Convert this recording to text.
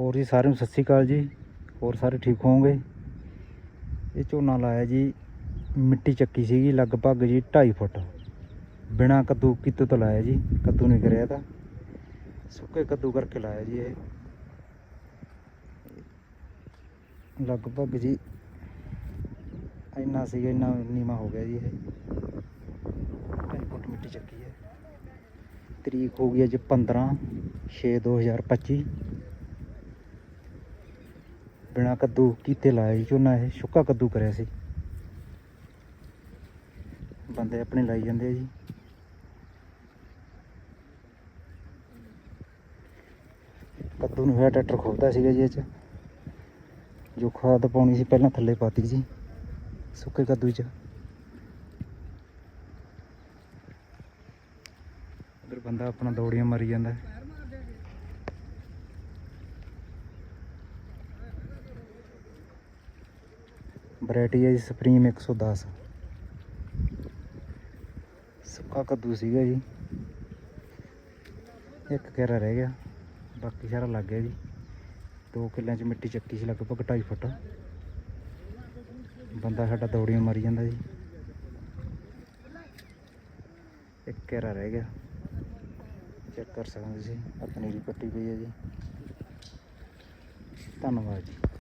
ਹੋਰ ਜੀ ਸਾਰਿਆਂ ਨੂੰ ਸਤਿ ਸ਼੍ਰੀ ਅਕਾਲ ਜੀ। ਹੋਰ ਸਾਰੇ ਠੀਕ ਹੋਵੋਗੇ? ਇਹ ਝੋਨਾ ਲਾਇਆ ਜੀ, ਮਿੱਟੀ ਚੱਕੀ ਸੀਗੀ ਲਗਭਗ ਜੀ 2.5 ਫੁੱਟ। ਬਿਨਾ ਕੱਦੂ ਕੀਤੇ ਤੋਂ ਲਾਇਆ ਜੀ, ਕੱਦੂ ਨਹੀਂ ਕਰਿਆ ਤਾਂ। ਸੁੱਕੇ ਕੱਦੂ ਕਰਕੇ ਲਾਇਆ ਜੀ ਇਹ। ਲਗਭਗ ਜੀ ਇੰਨਾ ਸੀਗਾ, ਇੰਨਾ ਨੀਵਾ ਹੋ ਗਿਆ ਜੀ ਇਹ। 2.5 ਫੁੱਟ ਮਿੱਟੀ ਚੱਕੀ ਹੈ। ਤਰੀਕ ਹੋ ਗਈ ਅੱਜ 15 6 2025 ਬਿਨਾ ਕੱਦੂ ਕੀਤੇ ਲਾਇਆ ਜੀ ਝੋਨਾ ਇਹ ਸੁੱਕਾ ਕੱਦੂ ਕਰਿਆ ਸੀ। ਬੰਦੇ ਆਪਣੇ ਲਾਈ ਜਾਂਦੇ ਆ ਜੀ। ਕੱਦੂ ਨੂੰ ਹੋਇਆ ਟਰੈਕਟਰ ਖੋਲਦਾ ਸੀਗਾ ਜੀ ਇਹ ਚ। ਜੋ ਖਾਦ ਪਾਉਣੀ ਸੀ ਪਹਿਲਾਂ ਥੱਲੇ ਪਾਤੀ ਜੀ ਸੁੱਕੇ ਕੱਦੂ ਚ। ਉਧਰ ਬੰਦਾ ਆਪਣਾ ਦੌੜੀਆਂ ਮਾਰੀ ਜਾਂਦਾ ਹੈ। ਵੈਰਾਈਟੀ ਹੈ ਜੀ ਸੁਪਰੀਮ 110 ਸੁੱਕਾ ਕੱਦੂ ਸੀਗਾ ਜੀ। ਇੱਕ ਕੇਰਾ ਰਹਿ ਗਿਆ, ਬਾਕੀ ਸਾਰਾ ਲੱਗ ਗਿਆ ਜੀ। ਦੋ ਕਿੱਲਿਆਂ 'ਚ ਮਿੱਟੀ ਚੱਕੀ ਸੀ ਲਗਭਗ 2.5 ਫੁੱਟ। ਬੰਦਾ ਸਾਡਾ ਦੌੜੀਆਂ ਮਾਰੀ ਜਾਂਦਾ ਜੀ। ਇੱਕ ਕੇਰਾ ਰਹਿ ਗਿਆ। ਚੈੱਕ ਕਰ ਸਕਦੇ ਤੁਸੀਂ ਆਪਣੀ ਪਨੀਰੀ ਪੱਟੀ ਪਈ ਹੈ ਜੀ। ਧੰਨਵਾਦ ਜੀ।